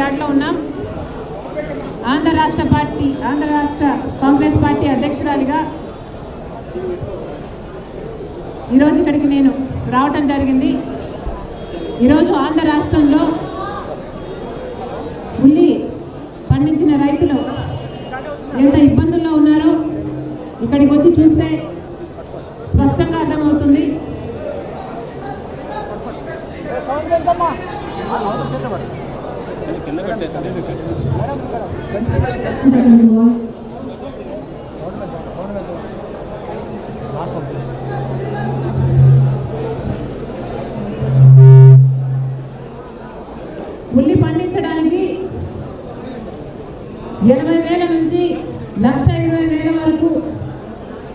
యార్డ్లో ఉన్నాం. ఆంధ్ర రాష్ట్ర పార్టీ ఆంధ్ర రాష్ట్ర కాంగ్రెస్ పార్టీ అధ్యక్షురాలిగా ఈరోజు ఇక్కడికి నేను రావటం జరిగింది. ఈరోజు ఆంధ్ర రాష్ట్రంలో ఉల్లి పండించిన రైతులు ఎంత ఇబ్బందుల్లో ఉన్నారో ఇక్కడికి వచ్చి చూస్తే స్పష్టంగా అర్థమవుతుంది. ఉల్లి పండించడానికి ఎనభై వేల నుంచి లక్ష ఇరవై వేల వరకు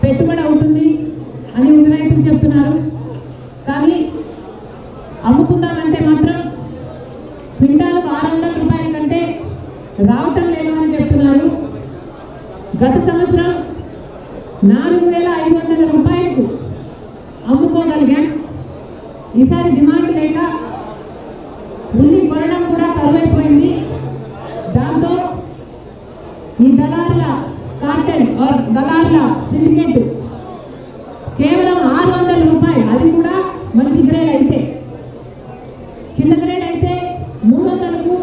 పెట్టుబడి అవుతుంది అని ఉల్లి రైతులు చెప్తున్నారు కానీ అమ్ముకుందామంటే మాత్రం క్వింటాలకు ఆరు వందల రూపాయల కంటే రావటం లేదు అని చెప్తున్నారు గత సంవత్సరం నాలుగు వేల ఐదు వందల రూపాయలకు అమ్ముకోగలిగాం. ఈసారి డిమాండ్ లేక ఉల్లి కొనడం కూడా కరువైపోయింది దాంతో ఈ దళారుల కార్టెల్ ఆర్ దళారుల సిండికేట్ కేవలం ఆరు వందల రూపాయలు. అది కూడా మంచి గ్రేడ్ అయితే. కింద గ్రేడ్ అయితే మూడు వందలకు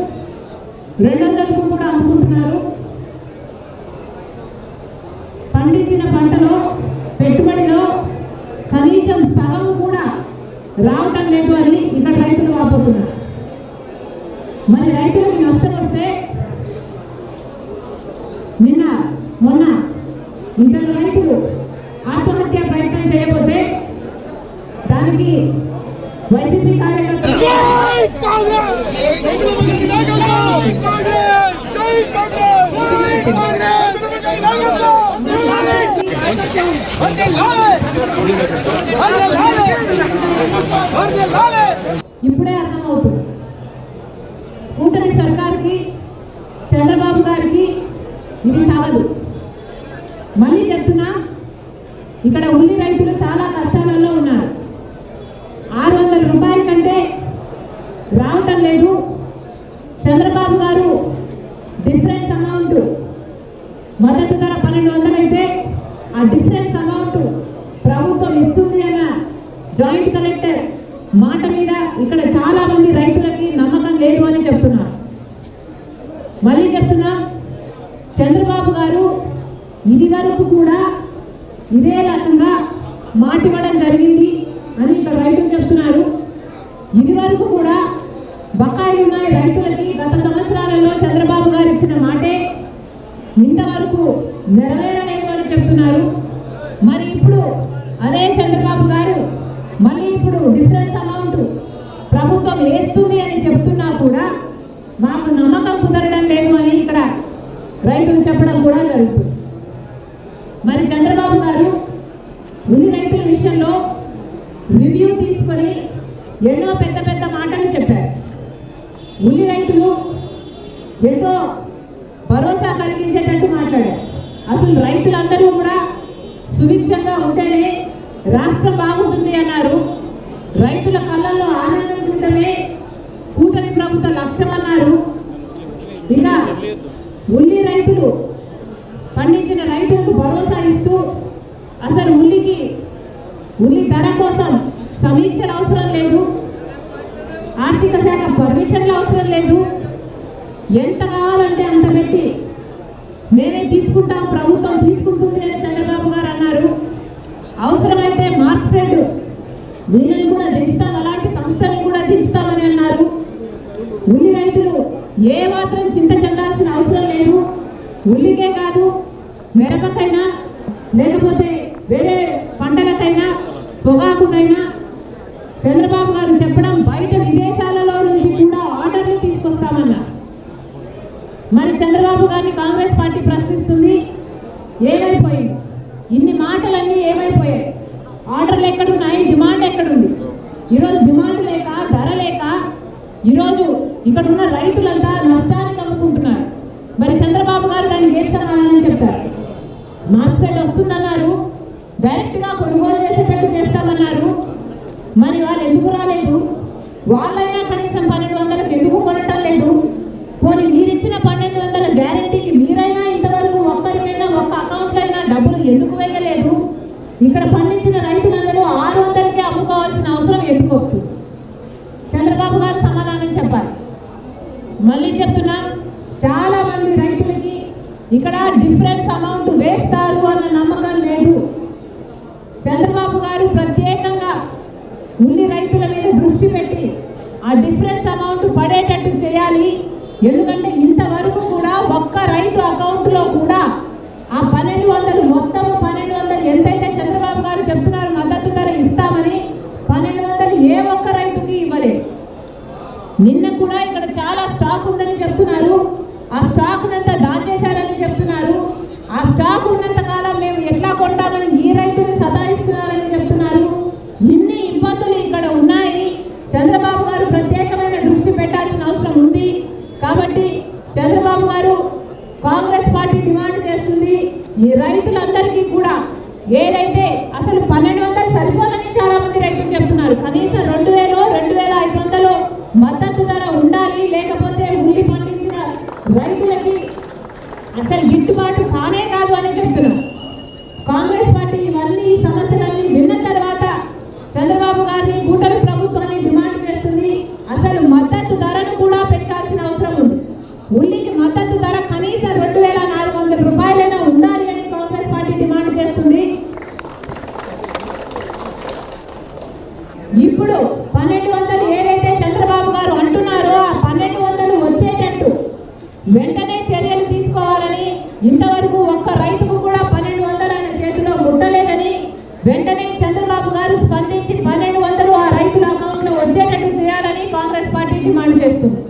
రెండు వందలకు కూడా అమ్ముకుంటున్నారు పండించిన పంటలో పెట్టుబడిలో కనీసం సగం కూడా రావటం లేదు అని ఇక్కడ రైతులు వాపోతున్నారు. మరి రైతులకు నష్టం వస్తే నిన్న మొన్న ఇద్దరు రైతులు ఆత్మహత్య ప్రయత్నం చేయకపోతే దానికి వైసీపీ కార్యకర్తలు కాంగ్రెస్ జై కాంగ్రెస్ జై కాంగ్రెస్ జై కాంగ్రెస్ జై కాంగ్రెస్ ఇప్పుడే అర్థమవుతుంది. కూటమి సర్కార్కి చంద్రబాబు గారికి ఇది తగదు. మళ్ళీ చెప్తున్నా ఇక్కడ ఉల్లి రైతులు చాలా కష్టాలలో ఉన్నారు. ఆరు వందల రూపాయల కంటే రావటం లేదు చంద్రబాబు గారు డిఫరెన్స్ అమౌంట్ మద్దతు ధర పన్నెండు వందలు అయితే ఆ డిఫరెన్స్ అమౌంట్ ప్రభుత్వం ఇస్తుంది అన్న జాయింట్ కలెక్టర్ మాట మీద ఇక్కడ చాలా మంది రైతులకి నమ్మకం లేదు అని చెప్తున్నారు మళ్ళీ చెప్తున్నా చంద్రబాబు గారు ఇది వరకు కూడా ఇదే రకంగా మాట ఇవ్వడం జరిగింది అని ఇక్కడ రైతులు చెప్తున్నారు. ఇది వరకు కూడా బకాయిలు ఉన్నాయి రైతులకి గత సంవత్సరాలలో చంద్రబాబు గారు ఇచ్చిన మాటే ఇంతవరకు నెరవేరలేదు అని చెప్తున్నారు. మరి ఇప్పుడు అదే చంద్రబాబు గారు మళ్ళీ ఇప్పుడు డిఫరెన్స్ అమౌంట్ ప్రభుత్వం వేస్తుంది అని చెప్తున్నా కూడా మాకు నమ్మకం కుదరడం లేదు అని ఇక్కడ రైతులు చెప్పడం కూడా జరుగుతుంది. మరి చంద్రబాబు గారు ఉల్లి రైతుల విషయంలో రివ్యూ తీసుకొని ఎన్నో పెద్ద పెద్ద మాటలు చెప్పారు. ఉల్లి రైతులు ఎంతో భరోసా కలిగించేటట్టు మాట్లాడారు. అసలు రైతులందరూ కూడా సుభిక్షంగా ఉంటేనే రాష్ట్రం బాగుంటుంది అన్నారు. రైతుల కళ్ళల్లో ఆనందం చూడటమే కూటమి ప్రభుత్వ లక్ష్యం అన్నారు. ఇక ఉల్లి రైతులు పండించిన రైతులకు భరోసా ఇస్తూ అసలు ఉల్లికి ఉల్లి ధర కోసం సమీక్షలు అవసరం లేదు. ఆర్థిక శాఖ పర్మిషన్లు అవసరం లేదు. ఎంత కావాలంటే అంత పెట్టి మేమే తీసుకుంటాం ప్రభుత్వం తీసుకుంటుంది అని చంద్రబాబు గారు అన్నారు అవసరమైతే మార్క్సెడ్ వీళ్ళని కూడా దించుతాం అలాంటి సంస్థలను కూడా దించుతామని అన్నారు ఉల్లి రైతులు ఏ మాత్రం చింత చెందాల్సిన అవసరం లేదు. ఉల్లికే కాదు మిరపకైనా లేకపోతే వేరే పంటలకైనా పొగాకుకైనా చంద్రబాబు గారు చెప్పడం బయట విదేశాలలో నుంచి కూడా ఆర్డర్లు తీసుకొస్తామన్నారు మరి చంద్రబాబు గారిని కాంగ్రెస్ పార్టీ ప్రశ్నిస్తుంది ఏమైపోయింది ఇన్ని మాటలన్నీ ఏమైపోయాయి? ఆర్డర్లు ఎక్కడున్నాయి? డిమాండ్ ఎక్కడుంది? ఈరోజు డిమాండ్ లేక ధర లేక ఈరోజు ఇక్కడ ఉన్న రైతులంతా నష్టానికి అమ్ముకుంటున్నారు మరి చంద్రబాబు గారు దాన్ని ఏం సమాధానం చెప్తారు? మార్కెట్ వస్తుందన్నారు. డైరెక్ట్గా కొనుగోలు చేసేటట్టు చేస్తామన్నారు. మరి వాళ్ళు ఎందుకు రాలేదు? వాళ్ళైనా కనీసం పన్నెండు వందలకు ఎందుకు కొనటం లేదు? పోనీ మీరిచ్చిన పన్నెండు వందల గ్యారంటీకి మీరైనా ఇంతవరకు ఒక్కరికైనా ఒక్క అకౌంట్లైనా డబ్బులు ఎందుకు వేయలేదు? ఇక్కడ పండించిన రైతులందరూ ఆరు వందలకే అమ్ముకోవాల్సిన అవసరం ఎందుకు వస్తుంది? మళ్ళీ చెప్తున్నా చాలా మంది రైతులకి ఇక్కడ డిఫరెన్స్ అమౌంట్ వేస్తారు అన్న నమ్మకం లేదు. చంద్రబాబు గారు ప్రత్యేకంగా ఉల్లి రైతుల మీద దృష్టి పెట్టి ఆ డిఫరెన్స్ అమౌంట్ పడేటట్టు చేయాలి. ఎందుకంటే ఇంతవరకు కూడా ఒక్క రైతు అకౌంట్లో కూడా ఆ పన్నెండు వందలు మొత్తం పన్నెండు వందలు ఎంతైతే చంద్రబాబు గారు చెప్తున్నారు మద్దతు ధర ఇస్తామని పన్నెండు వందలు ఏ ఒక్క రైతుకి ఇవ్వలేదు నిన్న కూడా ఇక్కడ చాలా స్టాక్ ఉందని చెప్తున్నారు ఆ స్టాక్ నంతా దాచేశారని చెప్తున్నారు ఆ స్టాక్ ఉన్నంత కాలం మేము ఎట్లా కొంటామని ఈ రైతుని సతాయిస్తున్నారని చెప్తున్నారు ఇన్ని ఇబ్బందులు ఇక్కడ ఉన్నాయి చంద్రబాబు గారు ప్రత్యేకమైన దృష్టి పెట్టాల్సిన అవసరం ఉంది కాబట్టి చంద్రబాబు గారు కాంగ్రెస్ పార్టీ డిమాండ్ చేస్తుంది ఈ రైతులందరికీ కూడా ఏదైతే అసలు పన్నెండు వందలు సరిపోదని చాలా మంది రైతులు చెప్తున్నారు. కనీసం రెండు వేలు రెండు వేల ఐదు వందలు మద్దతు ధర ఉండాలి లేకపోతే ఉల్లి పండించిన రైతులకి అసలు గిట్టుబాటు కానే ఇంతవరకు ఒక్క రైతుకు కూడా పన్నెండు వందలు ఆయన చేతిలో ముట్టలేదని వెంటనే చంద్రబాబు గారు స్పందించి పన్నెండు వందలు ఆ రైతుల అకౌంట్లో వచ్చేటట్టు చేయాలని కాంగ్రెస్ పార్టీ డిమాండ్ చేస్తుంది.